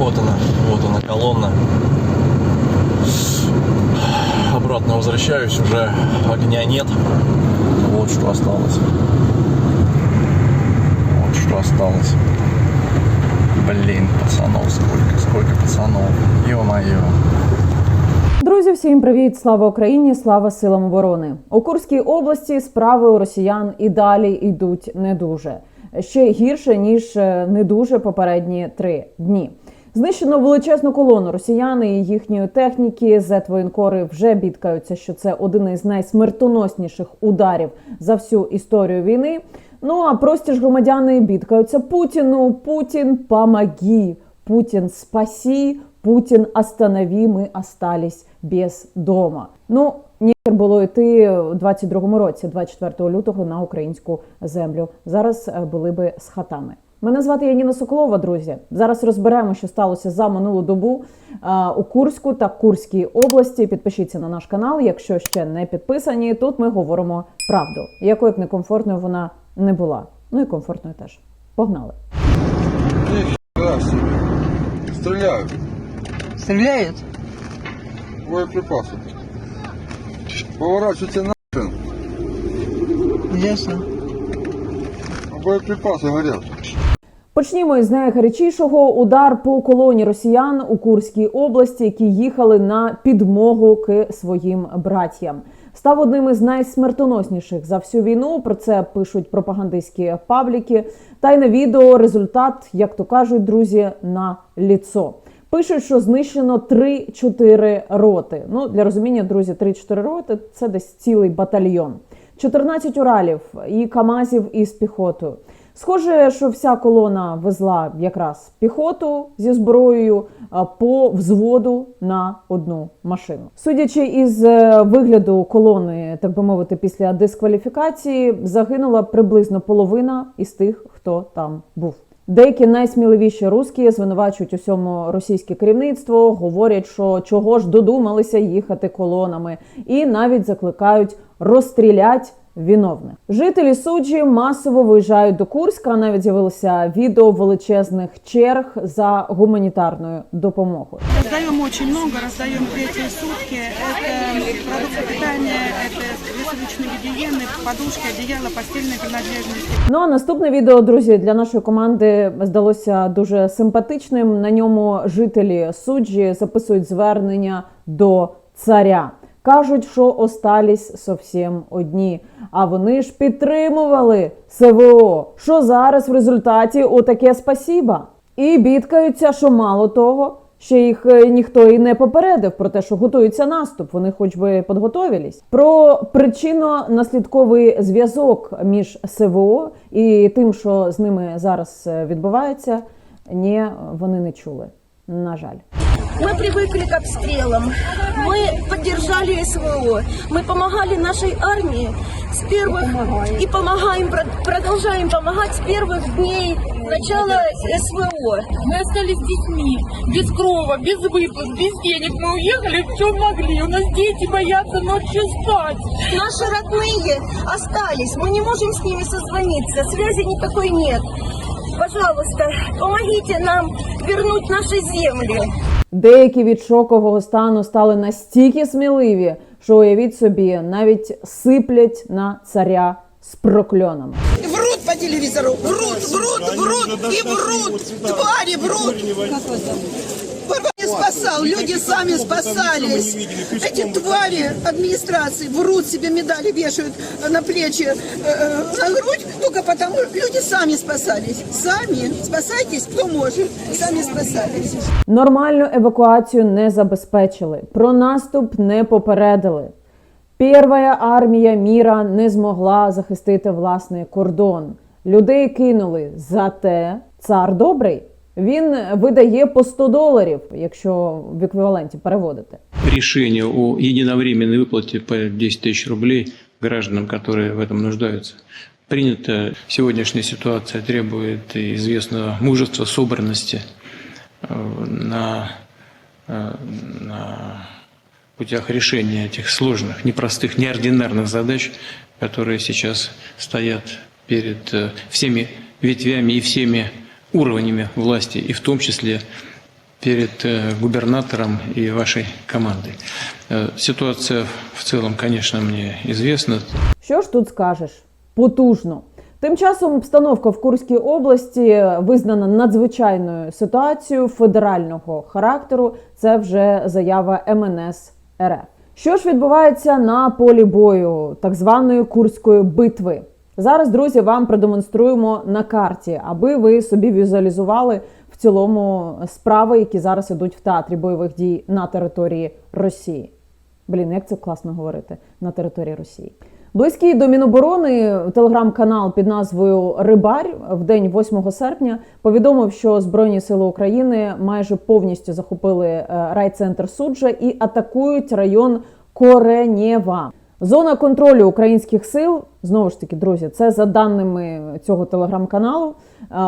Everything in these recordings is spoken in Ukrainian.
Вот она, вот она колонна. Обратно возвращаюсь, уже огня нет. Вот что осталось. Вот что осталось. Блин, пацанов, сколько, сколько пацанов. Ё-моё. Друзі, всім привіт! Слава Україні! Слава силам оборони! У Курській області справи у росіян і далі йдуть не дуже ще гірше ніж е, не дуже попередні три дні. Знищено величезну колону росіяни і їхньої техніки. Зетвоєнкори вже бідкаються, що це один із найсмертоносніших ударів за всю історію війни. Ну а прості ж громадяни бідкаються Путіну. Путін помоги, Путін спасі, Путін останови, ми остались без дома. Ну ніхер було йти у 22-му році, 24 лютого, на українську землю. Зараз е, були би з хатами. Мене звати Яніна Соколова, друзі. Зараз розберемо, що сталося за минулу добу у Курську та Курській області. Підпишіться на наш канал, якщо ще не підписані. Тут ми говоримо правду, якою б некомфортною вона не була. Ну і комфортною теж. Погнали. Стреляют. Стреляют? Боеприпасы. Поворачивайте нахрен. Ясно. а Боеприпасы горят. Почнімо із найгарячішого удар по колоні росіян у Курській області, які їхали на підмогу к своїм братьям. Став одним із найсмертоносніших за всю війну. Про це пишуть пропагандистські пабліки. Та й на відео результат, як то кажуть, друзі, на ліцо. Пишуть, що знищено 3-4 роти. Ну для розуміння, друзі, 3-4 роти це десь цілий батальйон. 14 уралів і камазів із піхотою. Схоже, що вся колона везла якраз піхоту зі зброєю по взводу на одну машину. Судячи із е, вигляду колони, так би мовити, після дискваліфікації, загинула приблизно половина із тих, хто там був. Деякі найсміливіші русські звинувачують усьому російське керівництво, говорять, що чого ж додумалися їхати колонами, і навіть закликають розстрілять виновних. Жителі суджі масово виїжджають до Курська. Навіть з'явилося відео величезних черг за гуманітарною допомогою. Раздаем очень много, раздаем третьи сутки. Это продукты питания, это высадочные гигиены, подушки, одеяло, постельные принадлежности. Ну а наступне відео, друзі, для нашої команди здалося дуже симпатичним. На ньому жителі суджі записують звернення до царя. Кажуть, що остались зовсім одні. А вони ж підтримували СВО. Що зараз в результаті отаке спасіба. І бідкаються, що мало того, ще їх е, ніхто і не попередив про те, що готується наступ. Вони хоч би підготовились. Про причинно-наслідковий зв'язок між СВО і тим, що з ними зараз е, відбувається, ні, вони не чули. На жаль. Мы привыкли к обстрелам. Мы поддержали СВО. Мы помогали нашей армии с первых и помогаем, про- продолжаем помогать с первых дней начала СВО. Мы остались с детьми, без крова, без выплат, без денег. Мы уехали в чем могли. У нас дети боятся ночью спать. Наши родные остались. Мы не можем с ними созвониться. Связи никакой нет. Пожалуйста, помогите нам вернуть наши земли. Деякі від шокового стану стали настільки сміливі, що уявіть собі, навіть сиплять на царя з прокльонами. Врут по телевізору, врут, врут, врут і врут. тварі врут Папа не спасал, люди сами спасались. Эти твари администрации врут, себе медали вешают на плечи, э, э, на грудь, только потому люди сами спасались. Сами спасайтесь, кто может. Сами спасались. Нормальну евакуацію не забезпечили, про наступ не попередили. Перша армія міра не змогла захистити власний кордон. Людей кинули. Зате цар добрий. Він видає по 100 доларів, якщо в еквіваленті переводити. решение о единовременной выплате по 10 тысяч рублей гражданам, которые в этом нуждаются. Принято. Сегодняшняя ситуация требует известного мужества, собранности э, на, э, на путях решения этих сложных, непростых, неординарных задач, которые сейчас стоят перед э, всеми ветвями и всеми уровнями власти, и в том числе перед э, губернатором и вашей командой. Э, Ситуация в целом, конечно, мне известна. Що ж тут скажеш? Потужно. Тим часом обстановка в Курській області визнана надзвичайною ситуацією федерального характеру. Це вже заява МНС РФ. Що ж відбувається на полі бою так званої курської битви? Зараз, друзі, вам продемонструємо на карті, аби ви собі візуалізували в цілому справи, які зараз ідуть в театрі бойових дій на території Росії. Блін, як це класно говорити на території Росії. Близький до Міноборони телеграм-канал під назвою Рибар в день 8 серпня повідомив, що Збройні сили України майже повністю захопили е, райцентр суджа і атакують район Коренєва. Зона контролю українських сил знову ж таки, друзі, це за даними цього телеграм-каналу.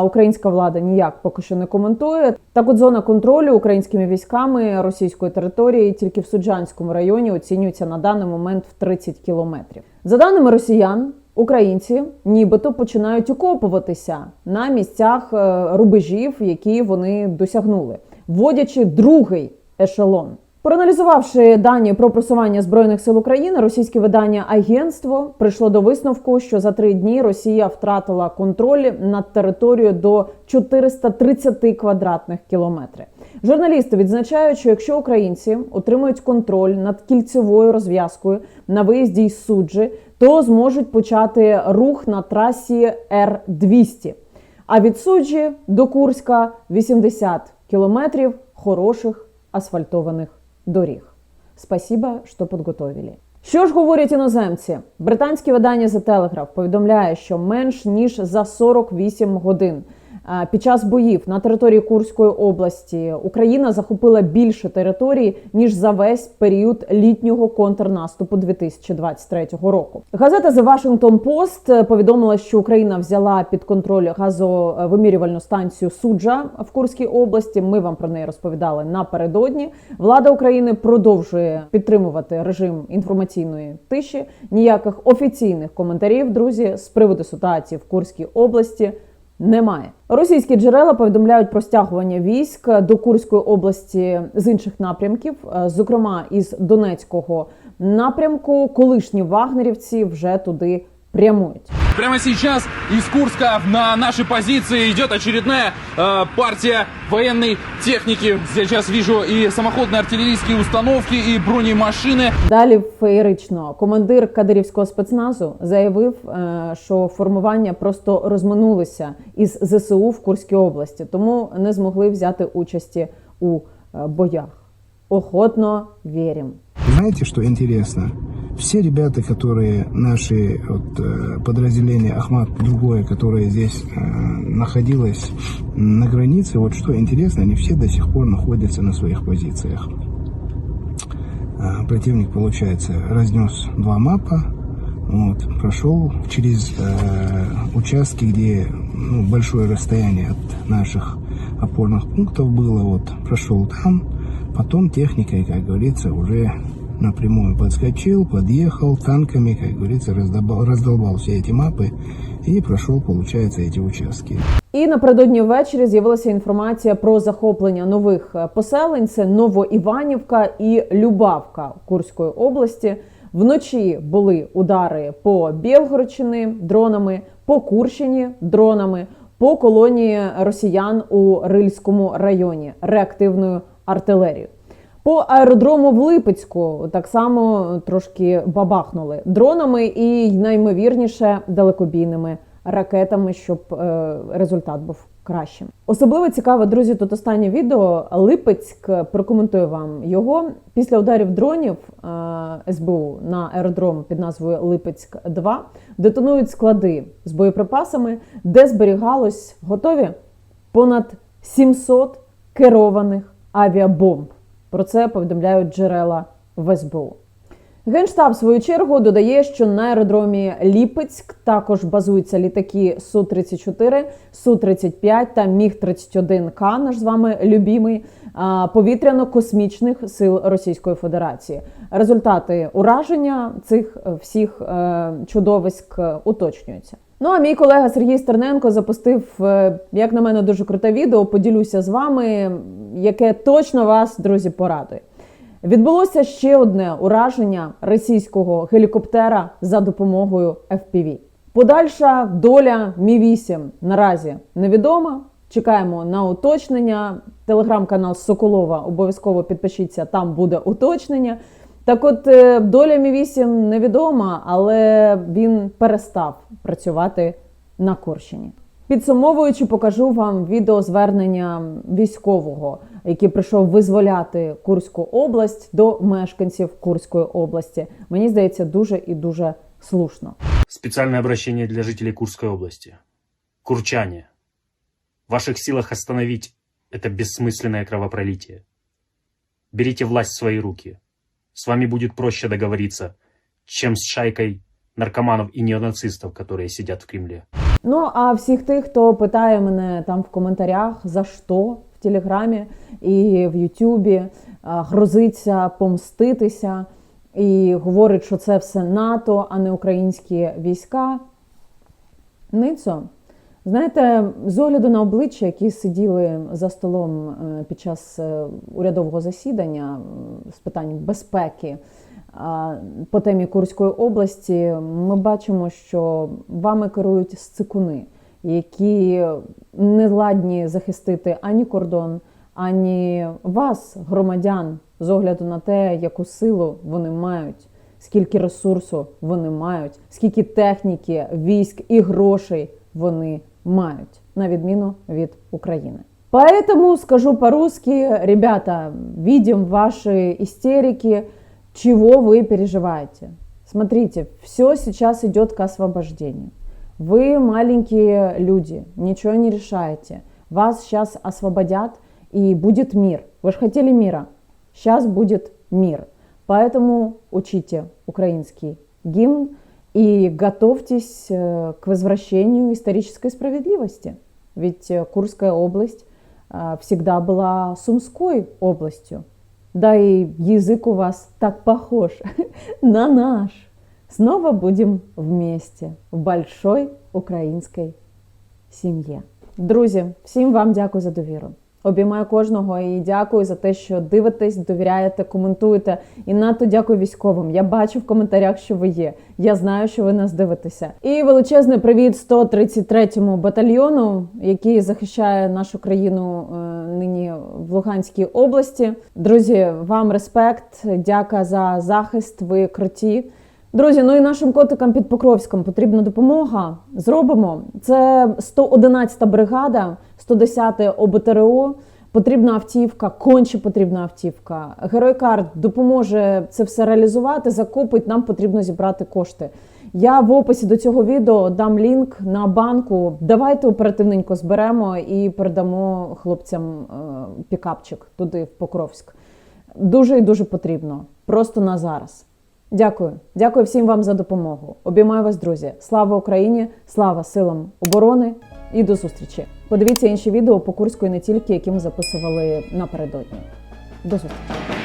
Українська влада ніяк поки що не коментує. Так, от зона контролю українськими військами російської території тільки в Суджанському районі оцінюється на даний момент в 30 кілометрів. За даними росіян, українці нібито починають окопуватися на місцях е, рубежів, які вони досягнули, вводячи другий ешелон. Проаналізувавши дані про просування збройних сил України, російське видання Агентство прийшло до висновку, що за три дні Росія втратила контроль над територією до 430 квадратних кілометрів. Журналісти відзначають, що якщо українці отримують контроль над кільцевою розв'язкою на виїзді із суджі, то зможуть почати рух на трасі Р 200 А від суджі до Курська 80 кілометрів хороших асфальтованих доріг. Спасіба, що підготовили. Що ж говорять іноземці? Британське видання The Telegraph повідомляє, що менш ніж за 48 годин під час боїв на території Курської області Україна захопила більше території ніж за весь період літнього контрнаступу 2023 року. Газета The Washington Post повідомила, що Україна взяла під контроль газовимірювальну станцію Суджа в Курській області. Ми вам про неї розповідали напередодні. Влада України продовжує підтримувати режим інформаційної тиші. Ніяких офіційних коментарів, друзі, з приводу ситуації в Курській області. Немає російські джерела повідомляють про стягування військ до Курської області з інших напрямків, е, зокрема із Донецького напрямку. Колишні вагнерівці вже туди прямують. Прямо сейчас из Курска на наши позиции идет очередная э, партия военной техники. Сейчас вижу и самоходные артиллерийские установки, и бронемашины. Далі феєрично командир кадирівського спецназу заявив, е, що формування просто розминулися із ЗСУ в Курській області, тому не змогли взяти участі у е, боях. Охотно віримо. Знаете, что интересно? Все ребята, которые наши вот, э, подразделения Ахмат, другое, которое здесь э, находилось на границе, вот что интересно, они все до сих пор находятся на своих позициях. А, Противник, получается, разнес два мапа, вот, прошел через э, участки, где ну, большое расстояние от наших опорных пунктов было, вот, прошел там, потом техникой, как говорится, уже напрямую подскочил, подъехал танками, как говорится, раздолбал, раздолбал все эти мапы и прошел, получается, эти участки. І напередодні ввечері з'явилася інформація про захоплення нових е, поселень: це Новоіванівка і Любавка Курської області. Вночі були удари по Білгородщині дронами, по Курщині дронами, по колонії росіян у Рильському районі реактивною артилерією. По аеродрому в Липецьку так само трошки бабахнули дронами і наймовірніше далекобійними ракетами, щоб е, результат був кращим. Особливо цікаве, друзі, тут останнє відео. Липецьк прокоментую вам його. Після ударів дронів е, СБУ на аеродром під назвою Липецьк 2 детонують склади з боєприпасами, де зберігалось готові понад 700 керованих авіабомб. Про це повідомляють джерела в СБУ. Генштаб, в свою чергу, додає, що на аеродромі Ліпецьк також базуються літаки Су-34, Су-35 та Міг-31К, наш з вами любімий, повітряно-космічних сил Російської Федерації. Результати ураження цих е, всіх е, чудовиськ е, уточнюються. Ну а мій колега Сергій Стерненко запустив, як на мене, дуже круте відео. Поділюся з вами. Яке точно вас, друзі, порадує. Відбулося ще одне ураження російського гелікоптера за допомогою FPV. Подальша доля Мі 8 наразі невідома. Чекаємо на уточнення. Телеграм-канал Соколова обов'язково підпишіться, там буде уточнення. Так от е, доля Мі 8 невідома, але він перестав працювати на Курщині. Підсумовуючи, покажу вам відеозвернення військового, який прийшов визволяти Курську область до мешканців Курської області. Мені здається, дуже і дуже слушно. Специальное обращение для жителей Курской области. Курчане, в ваших силах остановить это бессмысленное кровопролитие. Берите власть в свои руки. С вами будет проще договориться, чем с шайкой наркоманов и неонацистов, которые сидят в Кремле. Ну а всіх тих, хто питає мене там в коментарях за що в Телеграмі і в Ютубі, грозиться помститися і говорить, що це все НАТО, а не українські війська. Ницо, знаєте, з огляду на обличчя, які сиділи за столом е, під час е, урядового засідання з питань безпеки по темі Курської області, ми бачимо, що вами керують сцикуни, які не ладні захистити ані кордон, ані вас, громадян, з огляду на те, яку силу вони мають, скільки ресурсу вони мають, скільки техніки, військ і грошей вони мають, на відміну від України. Поэтому скажу по-русски, ребята, видим ваши истерики, чего вы переживаете. Смотрите, все сейчас идет к освобождению. Вы маленькие люди, ничего не решаете. Вас сейчас освободят и будет мир. Вы же хотели мира. Сейчас будет мир. Поэтому учите украинский гимн и готовьтесь э, к возвращению исторической справедливости. Ведь э, Курская область э, всегда была Сумской областью. Да и язык у вас так похож на наш. Снова будем вместе в большой українській сім'ї. Друзі, всім вам дякую за довіру. Обіймаю кожного і дякую за те, що дивитесь, довіряєте, коментуєте. І надто дякую військовим. Я бачу в коментарях, що ви є. Я знаю, що ви нас дивитеся. І величезний привіт 133-му батальйону, який захищає нашу країну е, нині в Луганській області. Друзі, вам респект, дяка за захист. Ви круті. Друзі, ну і нашим котикам під Покровськом потрібна допомога. Зробимо. Це 111-та бригада, 110-те ОБТРО. Потрібна автівка, конче потрібна автівка. Геройкард допоможе це все реалізувати, закупить. Нам потрібно зібрати кошти. Я в описі до цього відео дам лінк на банку. Давайте оперативненько зберемо і передамо хлопцям е, пікапчик туди, в Покровськ. Дуже і дуже потрібно. Просто на зараз. Дякую, дякую всім вам за допомогу. Обіймаю вас, друзі. Слава Україні! Слава силам оборони і до зустрічі! Подивіться інші відео по Курську і не тільки, які ми записували напередодні. До зустрічі!